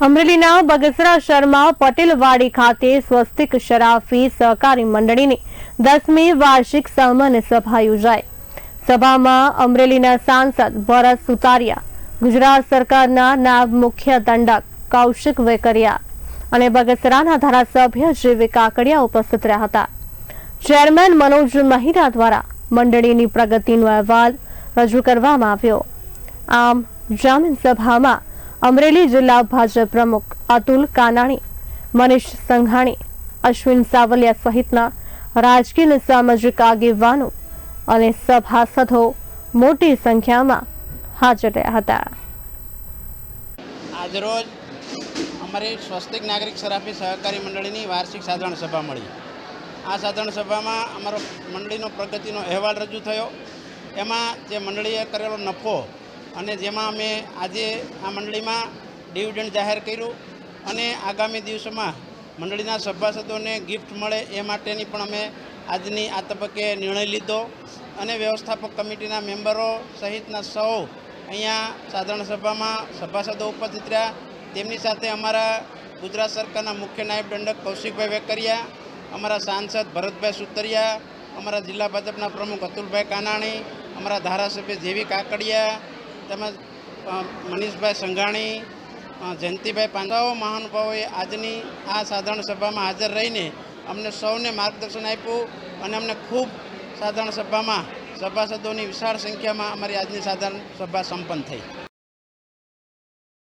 અમરેલીના બગસરા શર્મા પટેલવાડી ખાતે સ્વસ્તિક શરાફી સહકારી મંડળીની દસમી વાર્ષિક સામાન્ય સભા યોજાઈ. સભામાં અમરેલીના સાંસદ ભરત સુતારિયા, ગુજરાત સરકારના નાયબ મુખ્ય દંડક કૌશિક વેકરિયા અને બગસરાના ધારાસભ્ય જીવી કાકડિયા ઉપસ્થિત રહ્યા હતા. ચેરમેન મનોજ મહિરા દ્વારા મંડળીની પ્રગતિનો અહેવાલ રજૂ કરવામાં આવ્યો. આમ જામીન સભામાં અમરેલી જિલ્લા ભાજપ પ્રમુખ અતુલ કાનાણી, મનીષ સંઘાણી, અશ્વિન સાવલિયા સહિતના રાજકીય અને સામાજિક આગેવાનો અને સભાસદો મોટી સંખ્યામાં હાજર રહ્યા હતા. આજરોજ અમારી સ્વસ્તિક નાગરિક સરાફી સહકારી મંડળીની વાર્ષિક સાધારણ સભા મળી. આ સાધારણ સભામાં અમારો મંડળીનો પ્રગતિનો અહેવાલ રજૂ થયો. એમાં જે મંડળીએ કરેલો નફો અને જેમાં અમે આજે આ મંડળીમાં ડિવિડન્ડ જાહેર કર્યું અને આગામી દિવસોમાં મંડળીના સભાસદોને ગિફ્ટ મળે એ માટેની પણ અમે આજની આ તબક્કે નિર્ણય લીધો અને વ્યવસ્થાપક કમિટીના મેમ્બરો સહિતના સૌ અહીંયા સાધારણ સભામાં સભાસદો ઉપસ્થિત રહ્યા. તેમની સાથે અમારા ગુજરાત સરકારના મુખ્ય નાયબ દંડક કૌશિકભાઈ વેકરિયા, અમારા સાંસદ ભરતભાઈ સુતરિયા, અમારા જિલ્લા ભાજપના પ્રમુખ અતુલભાઈ કાનાણી, અમારા ધારાસભ્ય જેવી કાકડિયા તેમજ મનીષભાઈ સંઘાણી જયંતિભાઈ પાંડાઓ મહાનુભાવોએ આજની આ સાધારણ સભામાં હાજર રહીને અમને સૌને માર્ગદર્શન આપ્યું અને અમને ખૂબ સાધારણ સભામાં સભાસદોની વિશાળ સંખ્યામાં અમારી આજની સાધારણ સભા સંપન્ન થઈ.